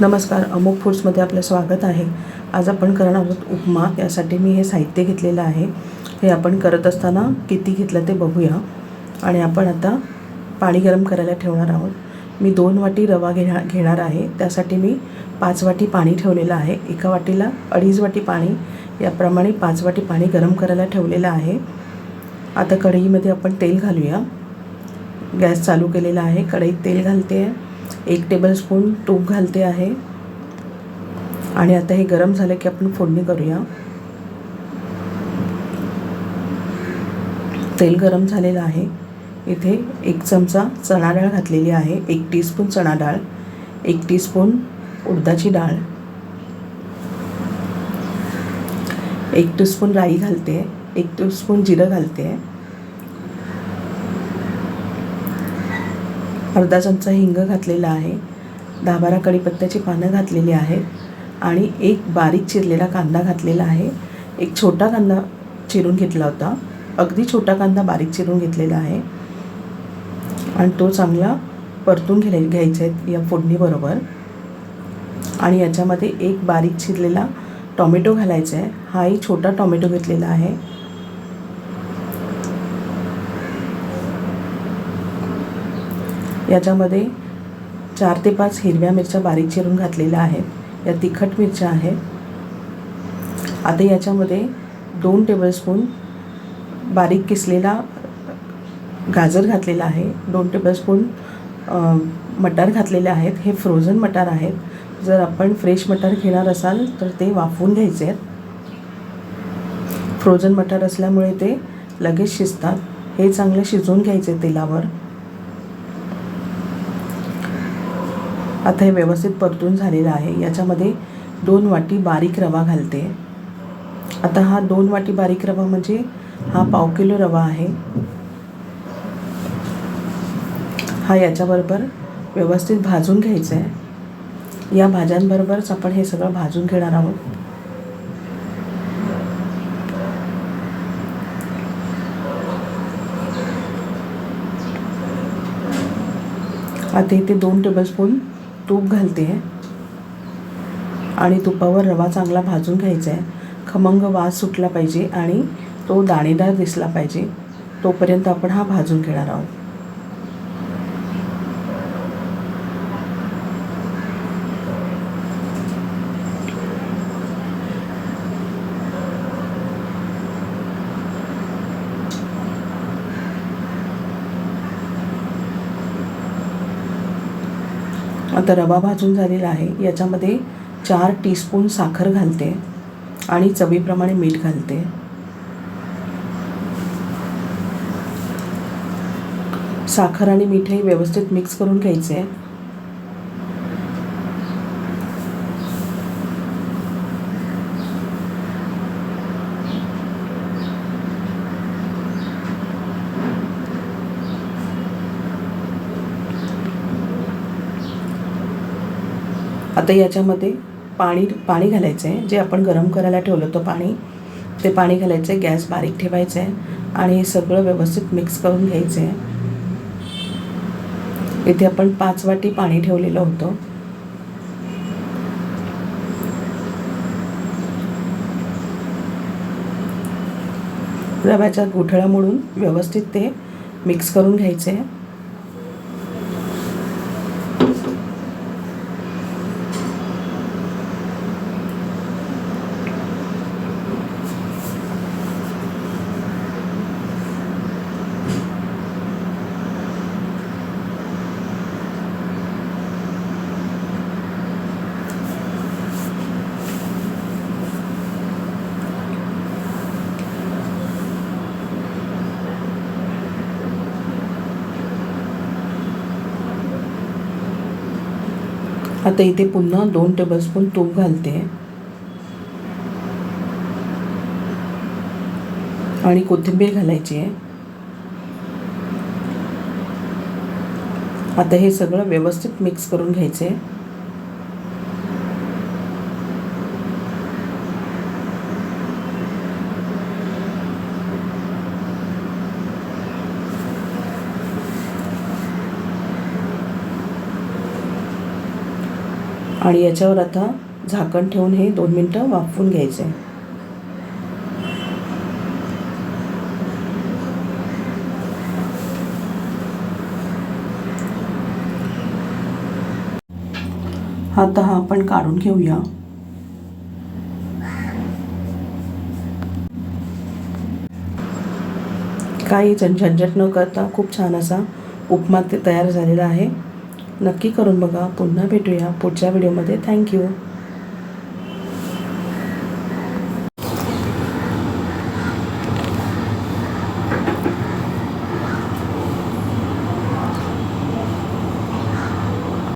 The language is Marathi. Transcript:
नमस्कार अमुक फूड्समध्ये आपलं स्वागत आहे. आज आपण करणार आहोत उपमा. यासाठी मी हे साहित्य घेतलेलं आहे. हे आपण करत असताना किती घेतलं ते बघूया. आणि आपण आता पाणी गरम करायला ठेवणार आहोत. मी दोन वाटी रवा घेणार घेणार आहे. त्यासाठी मी पाच वाटी पाणी ठेवलेलं आहे. एका वाटीला अडीच वाटी पाणी याप्रमाणे पाच वाटी पाणी गरम करायला ठेवलेलं आहे. आता कढईमध्ये आपण तेल घालूया. गॅस चालू केलेला आहे. कढईत तेल घालते. आहे एक टेबलस्पून तूप घालते आहे. आणि आता हे गरम झालं की आपण फोडणी करूया. तेल गरम झालेलं आहे. इथे एक चमचा चणा डाळ घातलेली आहे. एक टीस्पून चणा डाळ. एक टीस्पून उडदाची डाळ. एक टीस्पून राई घालते. एक टीस्पून जिरं घालते. अर्धा चमचा हिंग घातलेला आहे. दहा बारा कढीपत्त्याची पानं घातलेली आहेत आणि एक बारीक चिरलेला कांदा घातलेला आहे. एक छोटा कांदा चिरून घेतला होता. अगदी छोटा कांदा बारीक चिरून घेतलेला आहे. आणि तो चांगला परतून घे घ्यायचा आहे या फोडणीबरोबर आणि याच्यामध्ये एक बारीक चिरलेला टॉमॅटो घालायचा आहे. हाही छोटा टॉमॅटो घेतलेला आहे. याच्यामध्ये चार ते पाच हिरव्या मिरच्या बारीक चिरून घातलेल्या आहेत. या तिखट मिरच्या आहेत. आता याच्यामध्ये दोन टेबलस्पून बारीक किसलेला गाजर घातलेला आहे. दोन टेबलस्पून मटार घातलेले आहेत. हे फ्रोझन मटार आहेत. जर आपण फ्रेश मटार घेणार असाल तर ते वाफवून घ्यायचे आहेत. फ्रोझन मटार असल्यामुळे ते लगेच शिजतात. हे चांगले शिजवून घ्यायचे तेलावर. आता हे व्यवस्थित परतून झालेलं आहे. याच्यामध्ये दोन वाटी बारीक रवा घालते. आता हा दोन वाटी बारीक रवा म्हणजे हा पाव किलो रवा आहे. हा याच्याबरोबर व्यवस्थित भाजून घ्यायचं आहे या भाज्यांबरोबरच आपण हे सगळं भाजून घेणार आहोत. आता इथे दोन टेबलस्पून तूप घालते आणि तुपावर रवा चांगला भाजून घ्यायचा आहे खमंग वास सुटला पाहिजे आणि तो दाणेदार दिसला पाहिजे. तोपर्यंत आपण हा भाजून घेणार आहोत. आता रवा भाजून झालेला आहे. याच्यामध्ये चार टीस्पून साखर घालते आणि चवीप्रमाणे मीठ घालते. साखर आणि मीठ हे व्यवस्थित मिक्स करून घ्यायचे. आता याच्यामध्ये पाणी पाणी घालायचं आहे जे आपण गरम करायला ठेवलं होतं पाणी ते पाणी घालायचं आहे गॅस बारीक ठेवायचं आहे आणि सगळं व्यवस्थित मिक्स करून घ्यायचं आहे इथे आपण पाच वाटी पाणी ठेवलेलं होतं. रव्याच्या गुठळ्या म्हणून व्यवस्थित ते मिक्स करून घ्यायचे आहे आता इथे पुन्हा दोन टेबलस्पून तूप घालते. आणि कोथिंबीर घालायची आहे. आता हे सगळं व्यवस्थित मिक्स करून घ्यायचे. आणि याच्यावर आता झाकण ठेवून हे दोन मिनटं वाफवून घ्यायचे. आता हा आपण काढून घेऊया. काही झंझट न करता खूप छान असा उपमा ते तयार झालेला आहे. नक्की करून बघा. पुन्हा भेटूया पुढच्या व्हिडिओमध्ये थँक्यू